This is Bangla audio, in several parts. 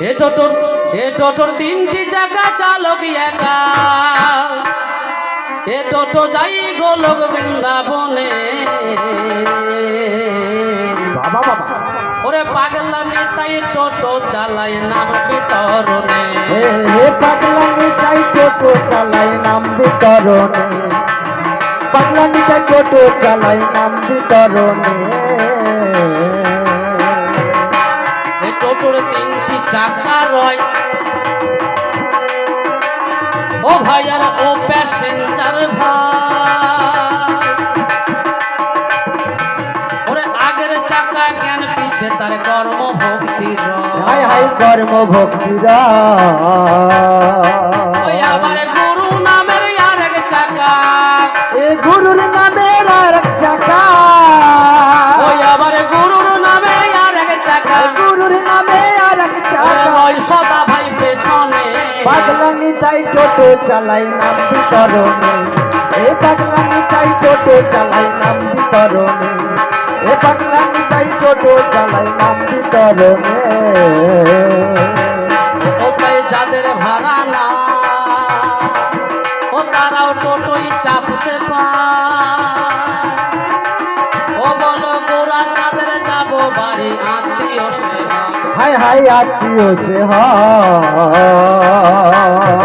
এ টোটোর এ টোটোর তিনটি চাকা চালক একা। এ টোটো যাই গোলক বৃন্দাবনে। বাবা বাবা। ওরে পাগলা নেতাই টোটো চালায় নাম বিতরণে। হে হে পাগলানি তাই টোটো চালাই নাম বিতরণে। পাগলানি তাই টোটো চালাই নাম বিতরণে। কর্ম ভক্তিরা ওই আবার গুরু নামের আর এক চাকা। এ গুরুর নামের আর এক চাকা। ওই আবার গুরুর নামে আর এক চাকা গুরুর নামে আর এক চাকা। ওই সদা ভাই পেছনে। পাগলানি তাই টোটো চালাই নাম বিতরণে। বলো গোরা তাদের যাব বাড়ি? আত্মীয় সেবা। হাই হাই আত্মীয় সে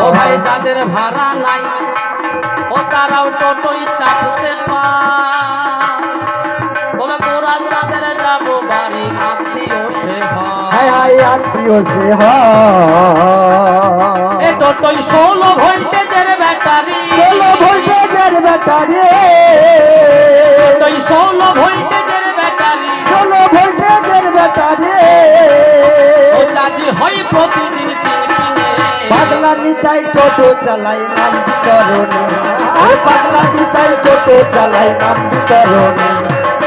ও ভাই যাদের ভাড়া নাই ও তারাও টোটোই চাপতে পায়। বলে গোরা চাঁদের যাব বাড়ি আত্মীয় সেবা। হাই হাই আত্মীয় সে এ টোটোই ষোলো ভোল্টেজের ব্যাটারি। ষোলো ভোল্টেজের ব্যাটারি। ষোলো ভোল্টেজের ব্যাটারি। ষোলো ভোল্টেজের ব্যাটারি। ও চাচি হয় প্রতিদিন তিন কিনে পাগলা নিতাই টোটো চালাই নাম বিতরণে হে পাগলা নিতাই টোটো চালাই নাম বিতরণে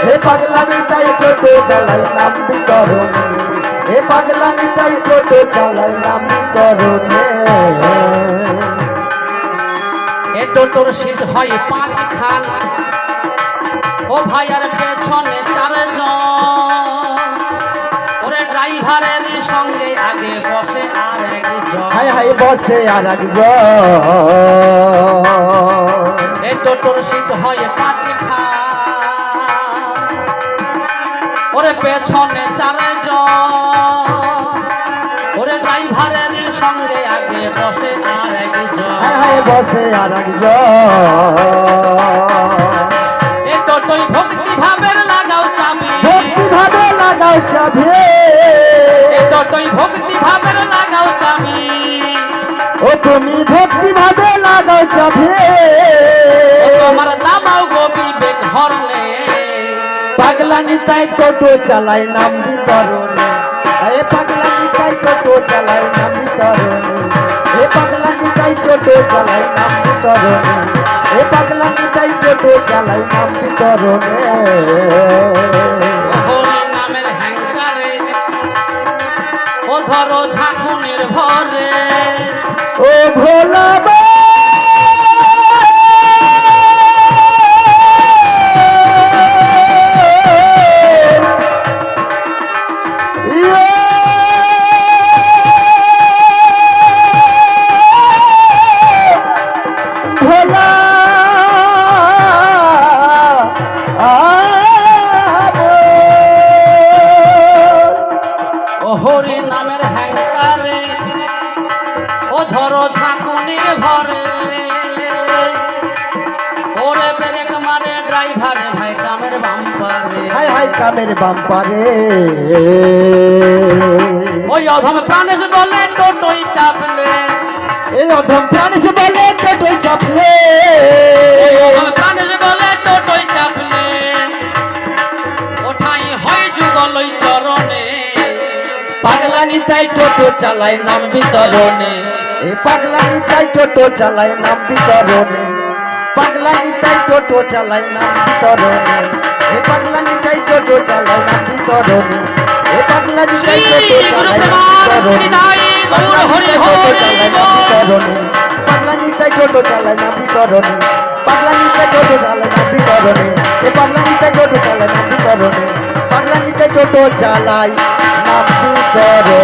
হে পাগলা নিতাই টোটো চালাই নাম বিতরণে হে পাগলা নিতাই টোটো চালাই নাম বিতরণে এ টোটোর সিট হয় পাঁচ খান। ও ভাইয়ার পেছনে চারজন। ওরে ড্রাইভারের সঙ্গে আগে বসে আর একজন। হাই হাই বসে আর একজন। এ টোটোর সিট হয় পাঁচ খান ওরে পেছনে চারজন। ওরে ড্রাইভারের সঙ্গে আগে বসে আর একজন। হাই হাই বসে আর একজন। তুমি ভক্তি ভাবে লাগাও চাবি ও তোমার দাবাও গো বিবেক হরনে পাগলা নিতাই টোটো চালাই নাম বিতরণে। এ পাগলা নিতাই টোটো চালাই নাম বিতরণে। এ পাগলা নিতাই টোটো চালাই নাম বিতরণে। এ পাগলা নিতাই টোটো চালাই নাম বিতরণে। ধরো ঝাঁকুনের ভরে। ও ভোলা ও হরি নামের হ্যাঙ্কারে ও ধরো ঝাঁকুনির ভরে ওরে ব্রেক মারে ড্রাইভারে ভাই কামের বাম্পারে। হাই হাই কামের বাম্পারে। ওই অধম প্রাণেশ বলে টোটোই চাপলে। এই অধম প্রাণী সে বলে টোটোই চাপলে। পাগলা নিতাই টোটো চালাই নাম বিতরণে এ পাগলা নিতাই টোটো চালাই নাম বিতরণে পাগলা নিতাই টোটো চালাই নাম বিতরণে এ পাগলা নিতাই টোটো চালাই নাম বিতরণে এ পাগলা নিতাই টোটো চালাই নাম বিতরণে পাগলা নিতাই টোটো চালাই নাম বিতরণে পাগলা নিতাই টোটো চালাই নাম বিতরণে এ পাগলা নিতাই টোটো চালাই নাম বিতরণে পাগলা নিতাই টোটো চালাই মাফি করবে